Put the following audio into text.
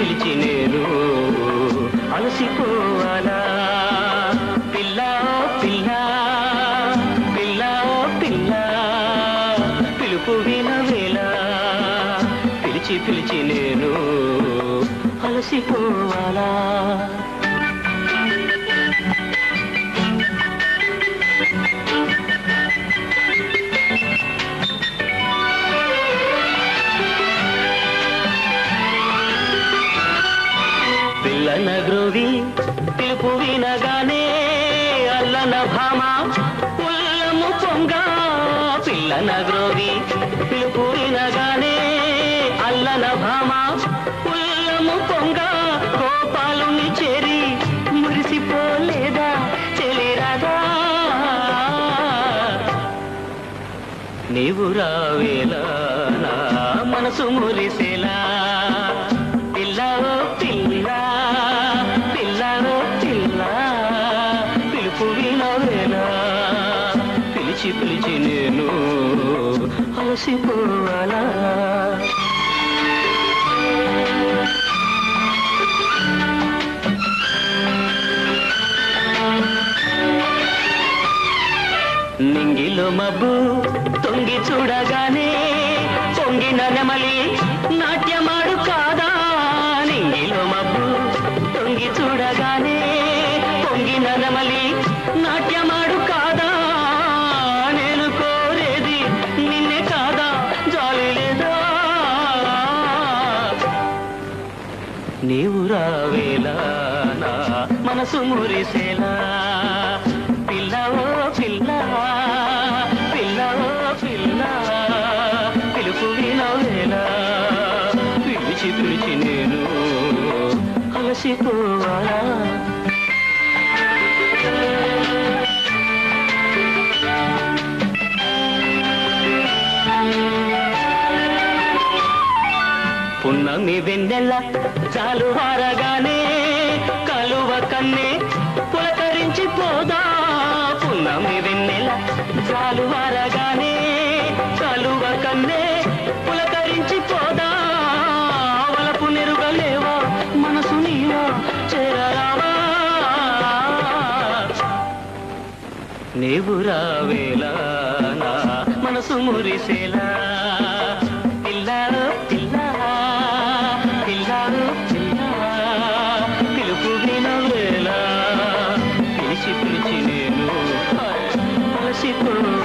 పిలిచినేరు. అలసిపోవాలా? పిలిచి పిలిచి నేను అలసిపోవాలా? పిల్లన గ్రోవి పిలుపు వినగానే అల్లన భామ ఉల్లము పొంగ పిల్లన గ్రోవి పిలుపు వినగానే అల్లన భామ ఉల్లము పొంగ గోపాలుని చేరి మురిసిపోలేదా చెలిరాదా? నీవు రావేలా నా మనసు మురిసేలా? పిలిచి పిలిచి నేను అలసిపోవాలా? నింగిలో మబ్బు తొంగి చూడగానే పొంగిన నెమలి నాట్యమాడు కాదా నింగిలో మబ్బు తొంగి చూడగానే పొంగిన నెమలి నాట్యమాడు కాదా నీవు రావేలా నా మనసు మురిసేలా. పిల్లవో పిల్ల పిల్లవో పిల్ల పిలుపు వినవేలా. పిలిచి పిలిచి నేను అలసిపోవాలా? పున్నమి వెన్నెల చాలు వారగానే కలువ కన్నే పులకరించి పోదా. పున్నమి వెన్నెల చాలు వారగానే కలువ కన్నే పులకరించి పోదా. వలపు నెరుగలేవా మనసు నీవా చేరరావా. నీవు రావే పిలిచి నేను అలసిపోవా